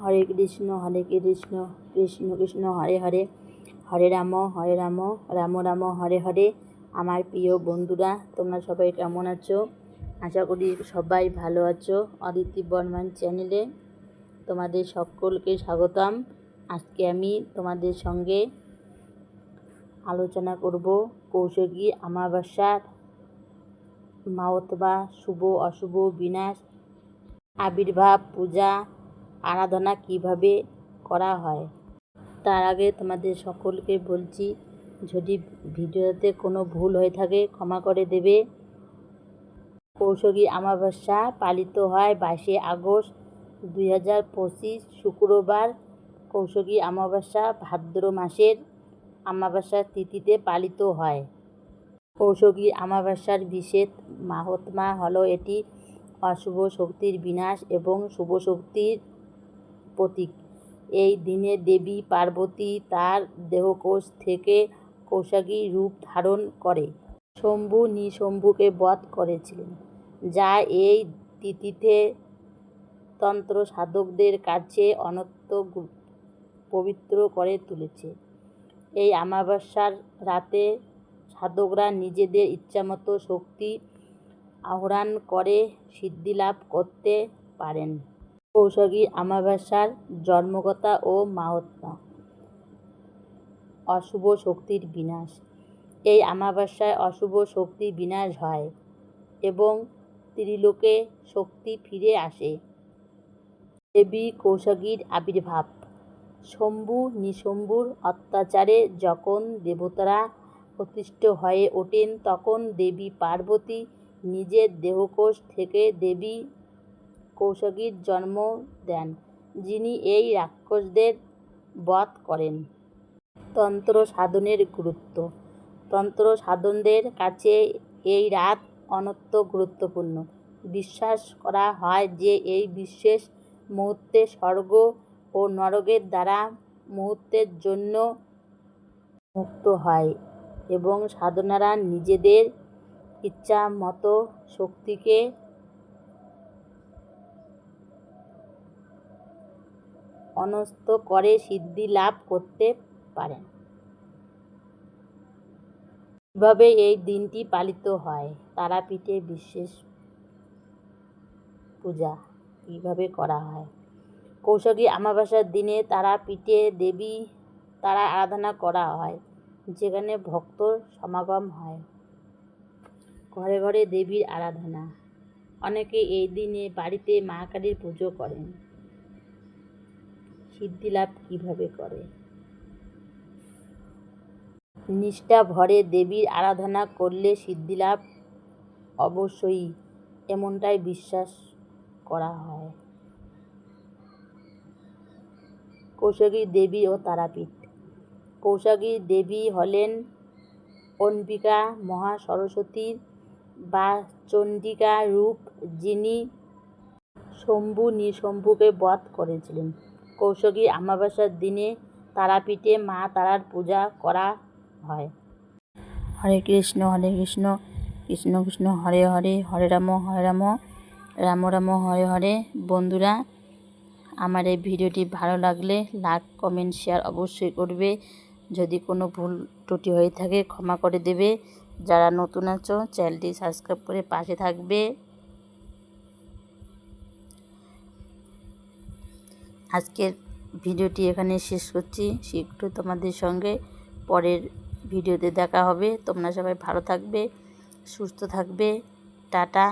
হরে কৃষ্ণ হরে কৃষ্ণ কৃষ্ণ কৃষ্ণ, হরে হরে। হরে রাম হরে রাম রাম রাম, হরে হরে। আমার প্রিয় বন্ধুরা, তোমরা সবাই কেমন আছো? আশা করি সবাই ভালো আছো। অদিতি বর্মান চ্যানেলে তোমাদের সকলকে স্বাগতম। আজকে আমি তোমাদের সঙ্গে আলোচনা করব কৌশিকী আমাবস্যার মাওতবা, শুভ, অশুভ, বিনাশ, আবির্ভাব, পূজা আরাধনা কীভাবে করা হয়? তার আগে তোমাদের সকলকে বলছি, যদি ভিডিওতে কোনো ভুল হয়ে থাকে, ক্ষমা করে দেবে। কৌশিকী আমাবস্যা পালিত হয় বাইশে আগস্ট দুই হাজার পঁচিশ শুক্রবার। কৌশিকী আমাবস্যা ভাদ্র মাসের আমাবস্যার তিথিতে পালিত হয়। কৌশিকী আমাবস্যার বিশেষ মাহাত্মা হলো এটি অশুভ শক্তির বিনাশ এবং শুভ শক্তির প্রতীক। এই দিনে দেবী পার্বতী তার দেহকোষ থেকে কৌশাকী রূপ ধারণ করে। শম্ভু নিশম্ভুকে বধ করেছিলেন, যা এই তিথিতে তন্ত্র সাধকদের কাছে অনন্ত পবিত্র করে তুলেছে। এই আমাবস্যার রাতে সাধকরা নিজেদের ইচ্ছামতো শক্তি আহরণ করে সিদ্ধিলাভ করতে পারেন। কৌশিকী আমাবস্যার জন্মকথা ও মাহাত্ম্য। অশুভ শক্তির বিনাশ। এই আমাবস্যায় অশুভ শক্তি বিনাশ হয় এবং ত্রিলোকে শক্তি ফিরে আসে। দেবী কৌশিকীর আবির্ভাব। শম্ভু নিশম্ভুর অত্যাচারে যখন দেবতারা প্রতিষ্ঠিত হয়ে ওঠেন, তখন দেবী পার্বতী নিজের দেহকোষ থেকে দেবী কৌশিকীর জন্ম দেন, যিনি এই রাক্ষসদের বধ করেন। তন্ত্র সাধনের গুরুত্ব। তন্ত্র সাধকদের কাছে এই রাত অত্যন্ত গুরুত্বপূর্ণ। বিশ্বাস করা হয় যে এই বিশেষ মুহূর্তে স্বর্গ ও নরকের দ্বারা মুহূর্তের জন্য মুক্ত হয় এবং সাধনারা নিজেদের ইচ্ছামতো শক্তিকে অনস্ত করে সিদ্ধি লাভ করতে পারেন। কীভাবে এই দিনটি পালিত হয়। তারাপীঠে বিশেষ পূজা কীভাবে করা হয়। কৌশিকী আমাবস্যার দিনে তারাপীঠে দেবী তারা আরাধনা করা হয়, যেখানে ভক্ত সমাগম হয়। ঘরে ঘরে দেবীর আরাধনা। অনেকে এই দিনে বাড়িতে মা কালীর পুজো করেন। সিদ্ধিলাভ কীভাবে করে? নিষ্ঠা ভরে দেবীর আরাধনা করলে সিদ্ধিলাভ অবশ্যই এমনটাই বিশ্বাস করা হয়। কৌশিকী দেবী ও তারাপীঠ। কৌশিকী দেবী হলেন অম্বিকা মহাসরস্বতীর বা চণ্ডিকা রূপ যিনি শম্ভু নিশম্ভুকে বধ করেছিলেন। কৌশিকী আমাবস্যার দিনে তারাপীঠে মা তারার পূজা করা হয়। হরে কৃষ্ণ হরে কৃষ্ণ কৃষ্ণ কৃষ্ণ, হরে হরে হরে রাম হরে রাম রাম রাম, হরে হরে। বন্ধুরা, আমার এই ভিডিওটি ভালো লাগলে লাইক, কমেন্ট, শেয়ার অবশ্যই করবে। যদি কোনো ভুল ত্রুটি হয়ে থাকে ক্ষমা করে দেবে। যারা নতুন আছো, চ্যানেলটি সাবস্ক্রাইব করে পাশে থাকবে। আজকের ভিডিওটি এখানে শেষ করছি। শীঘ্র তোমাদের সঙ্গে পরের ভিডিওতে দেখা হবে। তোমরা সবাই ভালো থাকবে, সুস্থ থাকবে। টাটা।